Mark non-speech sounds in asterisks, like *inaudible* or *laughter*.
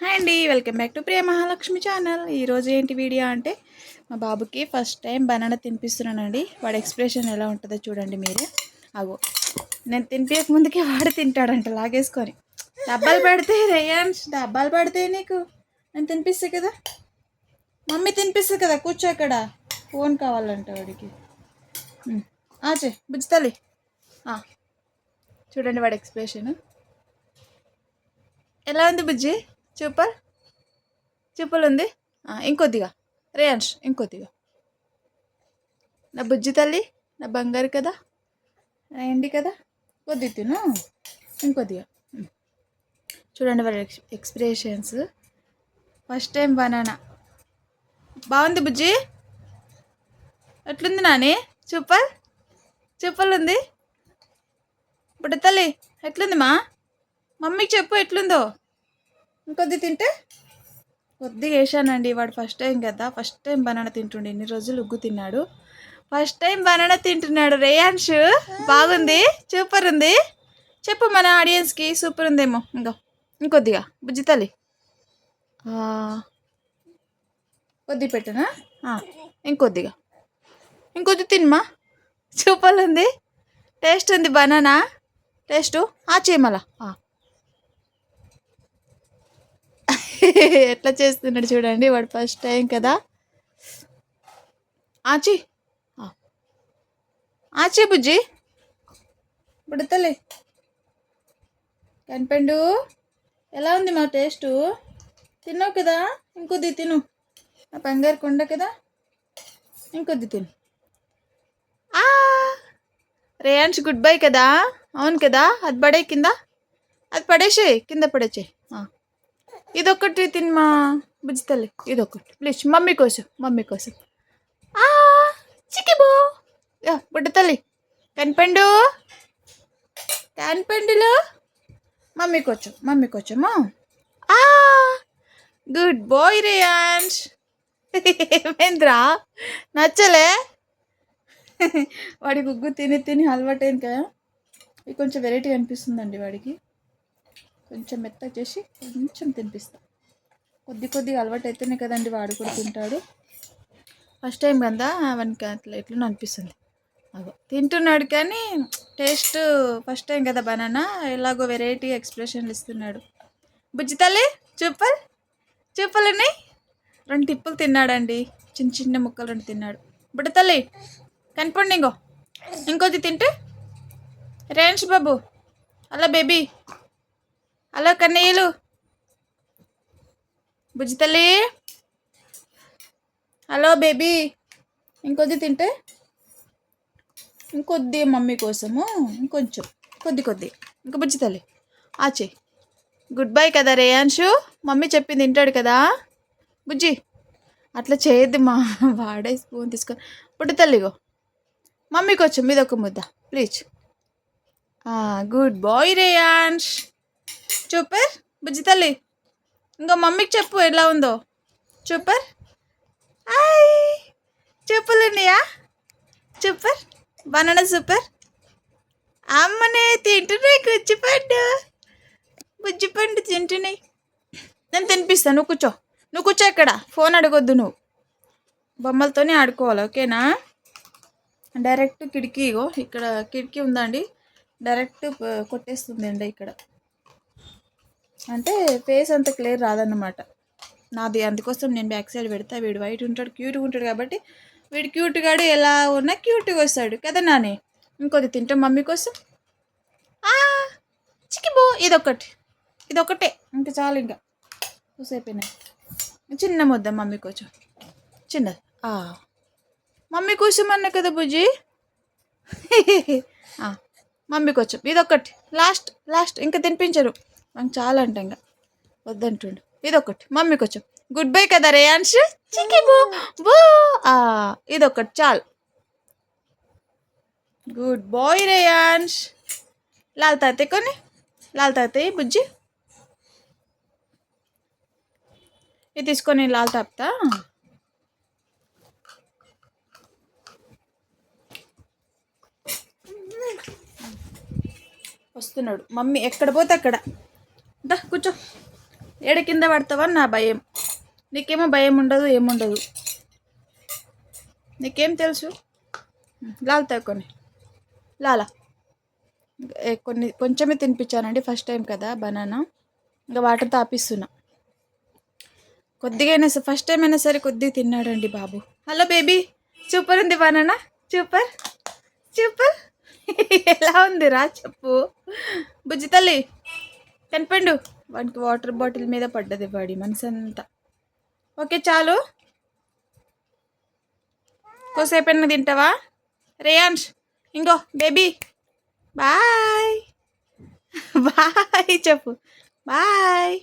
Hi అండి welcome back to Priya Mahalakshmi channel. ఈరోజు ఏంటి వీడియో అంటే మా బాబుకి ఫస్ట్ టైం బనానా తినిపిస్తున్నానండి. వాడి ఎక్స్ప్రెషన్ ఎలా ఉంటుందో చూడండి మీరే. అగో నేను తినిపించక ముందుకే వాడు తింటాడంట లాగేసుకొని. డబ్బాలు పెడితే రేయాన్స్ డబ్బాలు పెడితే నీకు. నేను తినిపిస్తా కదా. మమ్మీ తినిపిస్తుంది కదా కూర్చో అక్కడ ఫోన్ కావాలంట వాడికి. ఉమ్. ఆచే బుజ్జి తల్లి. చూడండి వాడి ఎక్స్ప్రెషన్. ఎలా ఉంది బుజ్జి? చూపర్. చూపలు ఉంది ఇంకొద్దిగా. రేయాన్ష్ ఇంకొద్దిగా. నా బుజ్జి తల్లి నా బంగారు కదా నా ఎండి కదా కొద్ది తిను. ఇంకొద్దిగా. చూడండి వాళ్ళ ex expressions. First time banana. బాగుంది బుజ్జి? ఎట్లుంది నాని? చూపర్? చూపలు ఉంది బుడ్డ తల్లి ఎట్లుంది మా? మమ్మీకి చెప్పు ఎట్లుందో. ఇంకొద్ది తింటే? కొద్దిగా వేసానండి వాడు ఫస్ట్ టైం కదా. ఫస్ట్ టైం బనానా తింటుండే. ఇన్ని రోజులు ఉగ్గు తిన్నాడు. ఫస్ట్ టైం బనానా తింటున్నాడు. రేయాన్ష్ బాగుంది? సూపర్ ఉంది. చెప్పు మన ఆడియన్స్కి సూపర్ ఉందేమో. ఇంకా ఇంకొద్దిగా. బుజ్జి తల్లి. కొద్ది పెట్టనా? ఇంకొద్దిగా. ఇంకొద్ది తినమా? సూపర్ ఉంది. టేస్ట్ ఉంది బనానా టేస్టు ఆ చేయమలా ఎట్లా చేస్తున్నాడు చూడండి వాడు ఫస్ట్ టైం కదా. ఆచి. ఆచి బుజ్జి. బుడతలే. కనిపెండు. ఎలా ఉంది మా టేస్టు తిన్నావు కదా? ఇంకొద్ది తిను. నా బంగారు కొండ కదా? ఇంకొద్ది తిను. రేయాన్స్ గుడ్ బై కదా? అవును కదా? అది పడే కింద? అది పడేసే కింద పడేసే ఇదొక్కటి తినమా. బుజ్జి తల్లి ఇదొకటి ప్లీజ్ మమ్మీ కోసం మమ్మీ కోసం. చికిబో యా, బుడ్డ తల్లి కనిపండు. కనిపండులో. మమ్మీ కొంచెం మమ్మీ కొంచెము ఆ గుడ్ బాయ్ రేయాన్స్ ఏమేంద్రా? నచ్చలే. వాడి గుగ్గు తిని తిని అలవాటైంది కదా. ఇది కొంచెం వెరైటీ అనిపిస్తుందండి వాడికి. కొంచెం మెత్తగా చేసి కొంచెం తినిపిస్తా. కొద్ది కొద్దిగా అలవాటు అయితేనే కదండి వాడు కూడా తింటాడు. ఫస్ట్ టైం కదా వానికి అట్లా ఎట్లా అనిపిస్తుంది. అగో తింటున్నాడు కానీ టేస్ట్ ఫస్ట్ టైం కదా బనానా. ఎలాగో వెరైటీ ఎక్స్ప్రెషన్లు ఇస్తున్నాడు. బుజ్జి తల్లి చూపలు ఉన్నాయి? రెండు టిప్పులు తిన్నాడండి. చిన్న చిన్న ముక్కలు రెండు తిన్నాడు. బుడ్డ తల్లి కనిపండి ఇంకో. ఇంకొద్ది తింటే? రేణ్ బాబు అలా బేబీ. హలో కన్నయ్యలు బుజ్జి తల్లి హలో బేబీ ఇంకొద్ది తింటే? ఇంకొద్ది మమ్మీ కోసము? ఇంకొంచెం. కొద్ది కొద్ది. ఇంక బుజ్జి తల్లి. ఆచే గుడ్ బై కదా రేయాన్షు మమ్మీ చెప్పింది తింటాడు కదా. బుజ్జి అట్లా చేయొద్దు మా. వాడే స్పూన్ తీసుకో. పుట్టి తల్లిగో మమ్మీ వచ్చి మీద ఒక ముద్ద please good boy Reyansh super బుజ్జి తల్లి ఇంకా మమ్మీకి చెప్పు ఎలా ఉందో. చూపర్. హాయ్. చెప్పులు ఉన్నాయా చూపర్. Banana super. అమ్మనే తింటున్నాయి గుజ్జిపండు బుజ్జిపండు తింటున్నాయి. నేను తినిపిస్తాను నువ్వు కూర్చో. నువ్వు కూర్చో ఇక్కడ. ఫోన్ అడగొద్దు నువ్వు. బొమ్మలతోనే ఆడుకోవాలి ఓకేనా? డైరెక్ట్ కిటికీ ఇగో ఇక్కడ కిటికీ ఉందండి. డైరెక్ట్ కొట్టేస్తుంది కొట్టేస్తుందండి ఇక్కడ. అంటే ఫేస్ అంత క్లియర్ రాదన్నమాట. నాది అందుకోసం నేను బ్యాక్ సైడ్ పెడతా వీడు వైట్ ఉంటాడు క్యూట్గా ఉంటాడు కాబట్టి వీడు క్యూట్గాడు ఎలా ఉన్నా క్యూట్గా వస్తాడు. కదా నానే? ఇంకొద్ది తింటాం మమ్మీ కోసం. చికిబో ఇదొకటి ఇదొకటే ఇంకా చాలు ఇంకా. చూసైపోయినాయి చిన్న ముద్ద మమ్మీ కోసం. చిన్నది. మమ్మీ కోసం అన్న కదా బుజ్జి? *laughs* మమ్మీ కొంచెం ఇదొకటి లాస్ట్ లాస్ట్. ఇంకా తినిపించరు. నాకు చాలా అంట ఇంకా. వద్దంటుండు. ఇదొకటి మమ్మీ కొంచెం గుడ్ బై కదా రేయాన్ష్ చికి బో బో. ఇదొకటి చాలు. గుడ్ బాయ్ రేయాన్ష్ లాల్ తాతయ్య కొన్ని లాల్ తాతయ్య బుజ్జి? ఇది తీసుకొని లాల్ తాపుతా వస్తున్నాడు. మమ్మీ ఎక్కడ పోతే అక్కడ. దా కూర్చో. ఏడ కింద పడతావని నా భయం. నీకేమో భయం ఉండదు ఏముండదు. నీకేం తెలుసు? లాలుతాయి కొన్ని లాలా. కొన్ని కొంచెమే తినిపించానండి ఫస్ట్ టైం కదా బనానా. ఇంకా వాటర్ తాపిస్తున్నా. కొద్దిగా అయినా సరే ఫస్ట్ టైం అయినా సరే కొద్దిగా తిన్నాడండి బాబు. హలో బేబీ సూపర్ ఉంది బనానా? సూపర్ సూపర్ *laughs* ఎలా ఉంది రా చెప్పు. బుజ్జి తల్లి కనిపండు వానికి వాటర్ బాటిల్ మీద పడ్డది వాడి మనసు అంతా ఓకే చాలు. కోసేపైనా తింటావా? రేయాన్ష్ ఇంకో బేబీ. బాయ్. బాయ్ చెప్పు. బాయ్.